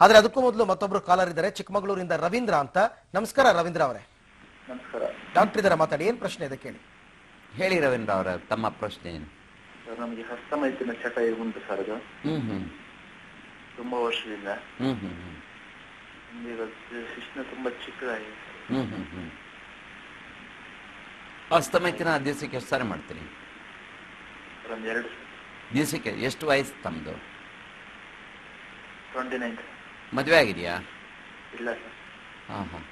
ಆದ್ರೆ ಅದಕ್ಕೂ ಮೊದಲು ಮತ್ತೊಬ್ರು ಕಾಲರ್ ಇದ್ದಾರೆ. ಚಿಕ್ಕಮಗಳೂರಿಂದ ರವೀಂದ್ರ ಅಂತ. ನಮಸ್ಕಾರ ರವೀಂದ್ರ ಅವರೇ. ನಮಸ್ಕಾರ. ಡಾಕ್ಟರ್ ಇದ್ದಾರೆ ಮಾತಾಡಿ ಏನ್ ಪ್ರಶ್ನೆ ಇದೆ ಕೇಳಿ. ಹೇಳಿ ರವೀಂದ್ರ ಅವರ ತಮ್ಮ ಪ್ರಶ್ನೆ ಏನು? ಸರ್ ನಮಗೆ ಮೈತಿನ ಚಟ ಉಂಟು ಸರ್ ಅದು. ಹ್ಮ್ ಹ್ಮ್. ತುಂಬಾ ವರ್ಷದಿಂದ. ಹ್ಮ್ ಹ್ಮ್ ಹ್ಮ್. ನಮ್ಗೆ ತುಂಬಾ ಚಿಕ್ಕದಾಗಿದೆ. ಹ್ಮ್ ಹ್ಮ್ ಹ್ಮ್. ಅಸ್ತಮೈತಿನ ದಿವಸಕ್ಕೆ ಎಷ್ಟು ಸಾರಿ ಮಾಡ್ತೀರಿ? ಸರ್ ಒಂದು ಎರಡು. ದಿವಸಕ್ಕೆ ಎಷ್ಟು ವಯಸ್ಸು ತಮ್ಮದು ಟ್ವೆಂಟಿ ನೈನ್. ಮದುವೆ ಆಗಿದೆಯಾ? ಇಲ್ಲ ಸರ್. ಹಾಂ ಹಾಂ.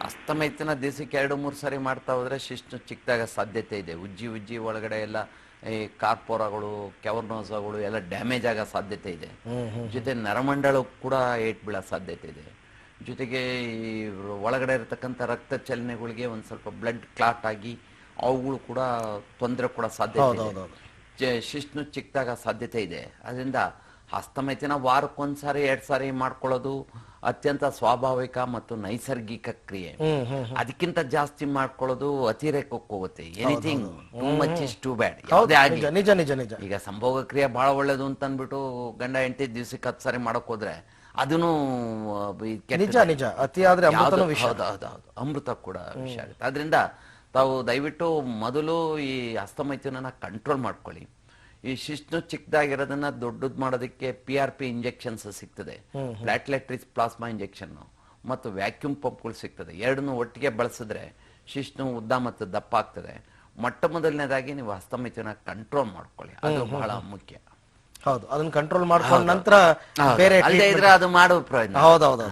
ಅಸ್ತಮೈತಿನ ದಿವಸಕ್ಕೆ ಎರಡು ಮೂರು ಸಾರಿ ಮಾಡ್ತಾ ಹೋದ್ರೆ ಶಿಷ್ಟು ಚಿಕ್ಕದಾಗ ಸಾಧ್ಯತೆ ಇದೆ. ಉಜ್ಜಿ ಉಜ್ಜಿ ಒಳಗಡೆ ಎಲ್ಲ ಈ ಕಾರ್ಪೋರಗಳು ಕೆವರ್ನೋಸಗಳು ಎಲ್ಲ ಡ್ಯಾಮೇಜ್ ಆಗೋ ಸಾಧ್ಯತೆ ಇದೆ. ಜೊತೆ ನರಮಂಡಲ ಕೂಡ ಏಟ್ ಬೀಳೋ ಸಾಧ್ಯತೆ ಇದೆ. ಜೊತೆಗೆ ಈ ಒಳಗಡೆ ಇರತಕ್ಕಂಥ ರಕ್ತ ಚಲನೆಗಳಿಗೆ ಒಂದು ಸ್ವಲ್ಪ ಬ್ಲಡ್ ಕ್ಲಾಟ್ ಆಗಿ ಅವುಗಳು ಕೂಡ ತೊಂದರೆ ಕೂಡ ಸಾಧ್ಯತೆ ಇದೆ. ಶಿಶ್ನು ಚಿಕ್ಕದಾಗ ಸಾಧ್ಯತೆ ಇದೆ. ಅದರಿಂದ ಹಸ್ತಮೈತಿನ ವಾರಕ್ಕೊಂದ್ಸಾರಿ ಎರಡ್ ಸಾರಿ ಮಾಡ್ಕೊಳ್ಳೋದು ಅತ್ಯಂತ ಸ್ವಾಭಾವಿಕ ಮತ್ತು ನೈಸರ್ಗಿಕ ಕ್ರಿಯೆ. ಅದಕ್ಕಿಂತ ಜಾಸ್ತಿ ಮಾಡ್ಕೊಳ್ಳೋದು ಅತಿರೇಕಕ್ಕೆ ಹೋಗುತ್ತೆ anything too much is too bad ಯಾವುದೇ ಆಗಿ ನಿಜ ನಿಜ ನಿಜ ನಿಜ. ಈಗ ಸಂಭೋಗ ಕ್ರಿಯೆ ಬಹಳ ಒಳ್ಳೇದು ಅಂತ ಅಂದ್ಬಿಟ್ಟು ಗಂಡ ಹೆಂಡತಿ ದಿವ್ಸಕ್ಕೆ ಹತ್ತು ಸಾರಿ ಮಾಡಕ್ ಹೋದ್ರೆ ಅದನ್ನು ನಿಜ ನಿಜ. ಅತಿ ಆದ್ರೆ ಅಮೃತ ಕೂಡ ವಿಷಯ ಆಗುತ್ತೆ. ಅದರಿಂದ ತಾವು ದಯವಿಟ್ಟು ಮೊದಲು ಈ ಹಸ್ತಮೈಥುನನ ಕಂಟ್ರೋಲ್ ಮಾಡ್ಕೊಳ್ಳಿ. ಈ ಶಿಶ್ನು ಚಿಕ್ಕದಾಗಿರೋದನ್ನ ದೊಡ್ಡದ್ ಮಾಡೋದಕ್ಕೆ ಪಿ ಆರ್ ಪಿ ಇಂಜೆಕ್ಷನ್ಸ್ ಸಿಗ್ತದೆ. ಪ್ಲಾಟ್ಲೆಟ್ರಿಸ್ ಪ್ಲಾಸ್ಮಾ ಇಂಜೆಕ್ಷನ್ ಮತ್ತು ವ್ಯಾಕ್ಯೂಮ್ ಪಂಪ್ಗಳು ಸಿಗ್ತದೆ. ಎರಡನ್ನೂ ಒಟ್ಟಿಗೆ ಬಳಸಿದ್ರೆ ಶಿಶ್ನು ಉದ್ದ ಮತ್ತು ದಪ್ಪ ಆಗ್ತದೆ. ಮೊಟ್ಟ ಮೊದಲನೇದಾಗಿ ನೀವು ಹಸ್ತಮಿತಿನ ಕಂಟ್ರೋಲ್ ಮಾಡ್ಕೊಳ್ಳಿ. ಅದು ಬಹಳ ಮುಖ್ಯ. ಹೌದು. ಅದನ್ನ ಕಂಟ್ರೋಲ್ ಮಾಡ್ಕೊಂಡ್ ನಂತರ ಬೇರೆ ಇದ್ರೆ ಅದು ಮಾಡೋ ಪ್ರಯೋಜನ ಹೌದೌದು